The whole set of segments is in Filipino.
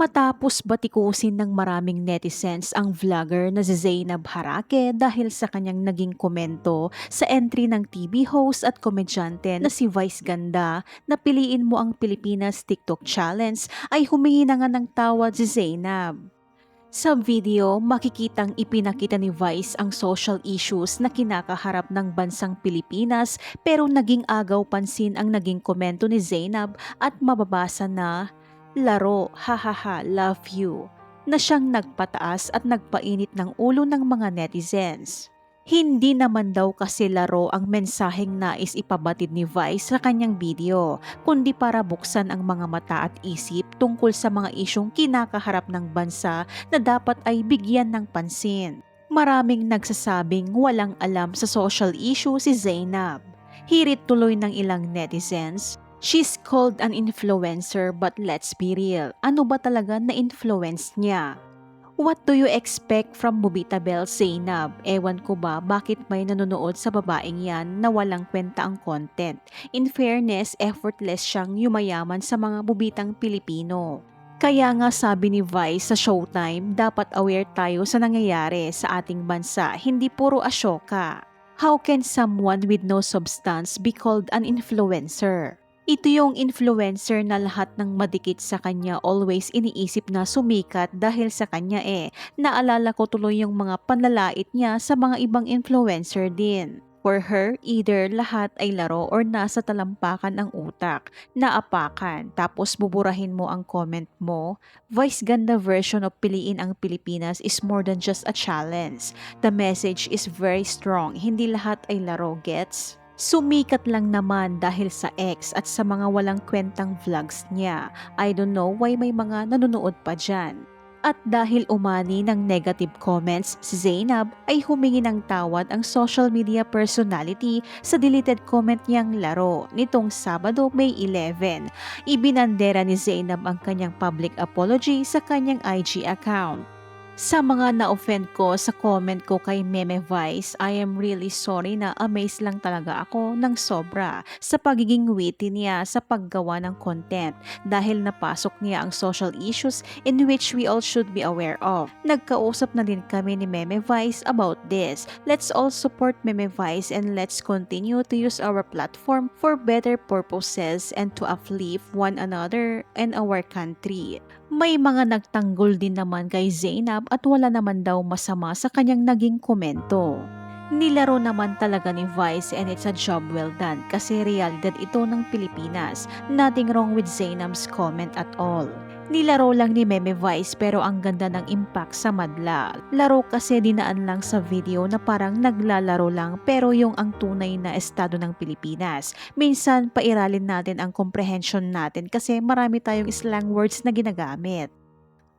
Matapos batikusin ng maraming netizens ang vlogger na si Zainab Harake dahil sa kanyang naging komento sa entry ng TV host at komedyante na si Vice Ganda na piliin mo ang Pilipinas TikTok Challenge ay humingi na nga ng tawad si Zainab. Sa video, makikitang ipinakita ni Vice ang social issues na kinakaharap ng bansang Pilipinas pero naging agaw pansin ang naging komento ni Zainab at mababasa na laro, hahaha, love you, na siyang nagpataas at nagpainit ng ulo ng mga netizens. Hindi naman daw kasi laro ang mensaheng nais ipabatid ni Vice sa kanyang video, kundi para buksan ang mga mata at isip tungkol sa mga isyong kinakaharap ng bansa na dapat ay bigyan ng pansin. Maraming nagsasabing walang alam sa social issue si Zainab. Hirit tuloy ng ilang netizens, She's called an influencer but let's be real, ano ba talaga na-influence niya? What do you expect from Bubita Bell Zainab? Ewan ko ba bakit may nanonood sa babaeng yan na walang kwenta ang content. In fairness, effortless siyang yumayaman sa mga bubitang Pilipino. Kaya nga sabi ni Vice sa Showtime, dapat aware tayo sa nangyayari sa ating bansa, hindi puro asyoka. How can someone with no substance be called an influencer? Ito yung influencer na lahat ng madikit sa kanya always iniisip na sumikat dahil sa kanya eh. Naalala ko tuloy yung mga panlalait niya sa mga ibang influencer din. For her, either lahat ay laro or nasa talampakan ang utak, naapakan, tapos buburahin mo ang comment mo. Vice ganda version of piliin ang Pilipinas is more than just a challenge. The message is very strong, hindi lahat ay laro, gets? Sumikat lang naman dahil sa ex at sa mga walang kwentang vlogs niya. I don't know why may mga nanonood pa dyan. At dahil umani ng negative comments, si Zainab ay humingi ng tawad ang social media personality sa deleted comment niyang laro nitong Sabado, May 11. Ibinandera ni Zainab ang kanyang public apology sa kanyang IG account. Sa mga na-offend ko sa comment ko kay Meme Vice, I am really sorry na amazed lang talaga ako ng sobra sa pagiging witty niya sa paggawa ng content dahil napasok niya ang social issues in which we all should be aware of. Nagkausap na din kami ni Meme Vice about this. Let's all support Meme Vice and let's continue to use our platform for better purposes and to uplift one another and our country. May mga nagtanggol din naman kay Zainab at wala naman daw masama sa kanyang naging komento. Nilaro naman talaga ni Vice and it's a job well done kasi realidad ito ng Pilipinas. Nothing wrong with Zainab's comment at all. Nilaro lang ni Meme Vice pero ang ganda ng impact sa madla. Laro kasi dinaan lang sa video na parang naglalaro lang pero yung ang tunay na estado ng Pilipinas. Minsan pairalin natin ang comprehension natin kasi marami tayong slang words na ginagamit.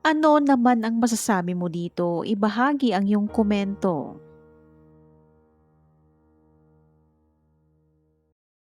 Ano naman ang masasabi mo dito? Ibahagi ang iyong komento.